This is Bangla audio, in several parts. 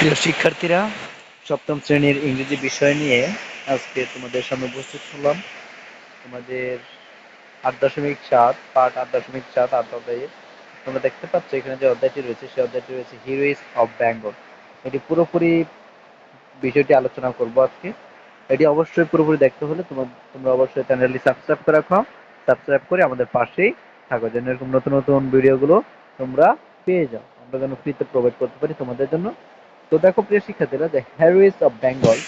প্রিয় শিক্ষার্থীরা, সপ্তম শ্রেণির ইংরেজি বিষয় নিয়ে আজকে তোমাদের সামনে উপস্থিত হলাম। তোমাদের আট দশমিক সাত, পাঠ আট দশমিক সাত আট অধ্যায়ে। তোমরা দেখতে পাচ্ছ, এখানে যে অধ্যায়টি রয়েছে, সেই অধ্যায়টি রয়েছে হিরোইস অফ বেঙ্গল এটি পুরোপুরি বিষয়টি আলোচনা করব আজকে। এটি অবশ্যই পুরোপুরি দেখতে হলে তোমার তোমরা অবশ্যই চ্যানেলটি সাবস্ক্রাইব করে রাখো। সাবস্ক্রাইব করে আমাদের পাশেই থাকো, যেন এরকম নতুন নতুন ভিডিওগুলো তোমরা পেয়ে যাও। আমরা যেন ফ্রিতে প্রোভাইড করতে পারি তোমাদের জন্য। তো দেখো প্রিয় শিক্ষার্থীরা যে হ্যারিস অফ বেঙ্গল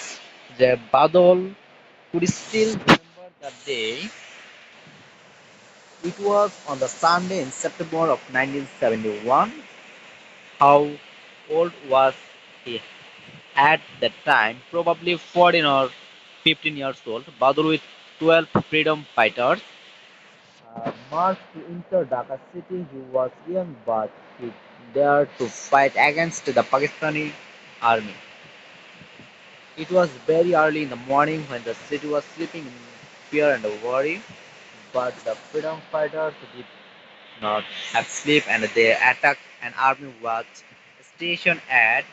যে বাদল could still remember the day it was on the Sunday in September of 1971 how old was he at that time probably 14 or 15 years old Badal with 12 freedom fighters uh, marched to enter Dhaka city he was young but he dared to fight against the Pakistani army. It was very early in the morning when the city was sleeping in fear and worry, but the freedom fighters did not have sleep and they attacked an army watch station at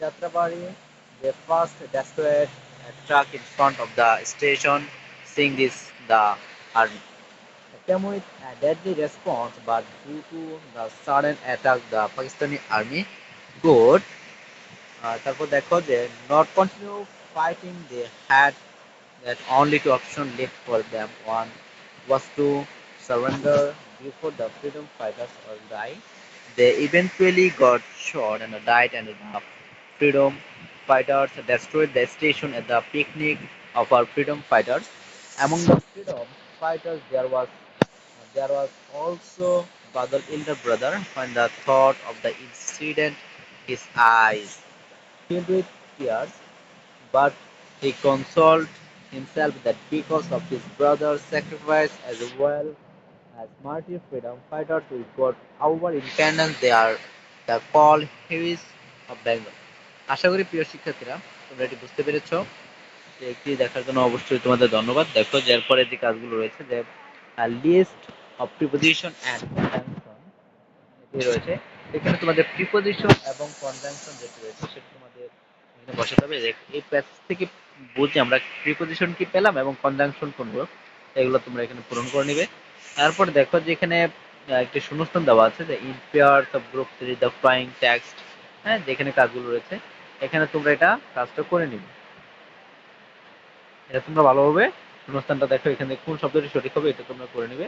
Chatrabari. They first destroyed a truck in front of the station, seeing this the army. Came with a deadly response, but due to the sudden attack, the Pakistani army আহ, তারপর দেখো যে not continue fighting they had that only two options left for them one was to surrender before the freedom fighters or die they eventually got shot and died and the freedom fighters destroyed the station at the picnic of our freedom fighters among the freedom fighters there was there was also Badal elder brother when the thought of the incident his eyes with tears, but he consoled himself that because of his brother's sacrifice as well as martyr freedom fighters who got our independence, they are the call heroes of Bengal. আশা করি প্রিয় শিক্ষার্থীরা তোমরা এটি বুঝতে পেরেছ যে একটি দেখার জন্য অবশ্যই তোমাদের ধন্যবাদ দেখো যে এরপরে যে কাজগুলো রয়েছে যে list of preposition and conjunction এটি রয়েছে এখানে তোমাদের প্রিপোজিশন এবং কনজাংশন যেটি রয়েছে সেটি তোমাদের এখানে বসাতে হবে। এই প্যাসেজ থেকে বুঝে আমরা প্রিপোজিশন কি পেলাম এবং কনজাংশন কোনগুলো, এগুলো তোমরা এখানে পূরণ করে নিবে। তারপর দেখো যে এখানে একটি শূন্যস্থান দেওয়া আছে, যে in pair the group three the flying text হ্যাঁ যেখানে কাজগুলো রয়েছে, এখানে তোমরা এটা কাজটা করে নিবে। এটা তোমরা ভালোভাবে শূন্যস্থানটা দেখো, এখানে কোন শব্দটি সঠিক হবে এটা তোমরা করে নিবে।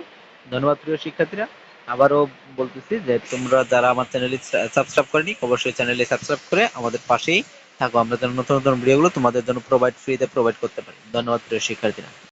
ধন্যবাদ প্রিয় শিক্ষার্থীরা। আবারও বলতেছি যে তোমরা যারা আমার চ্যানেলে সাবস্ক্রাইব করেনি, অবশ্যই চ্যানেলে সাবস্ক্রাইব করে আমাদের পাশেই থাকো। আমরা যেন নতুন নতুন ভিডিওগুলো তোমাদের জন্য প্রোভাইড ফ্রিতে প্রোভাইড করতে পারি। ধন্যবাদ প্রিয় শিক্ষার্থীরা।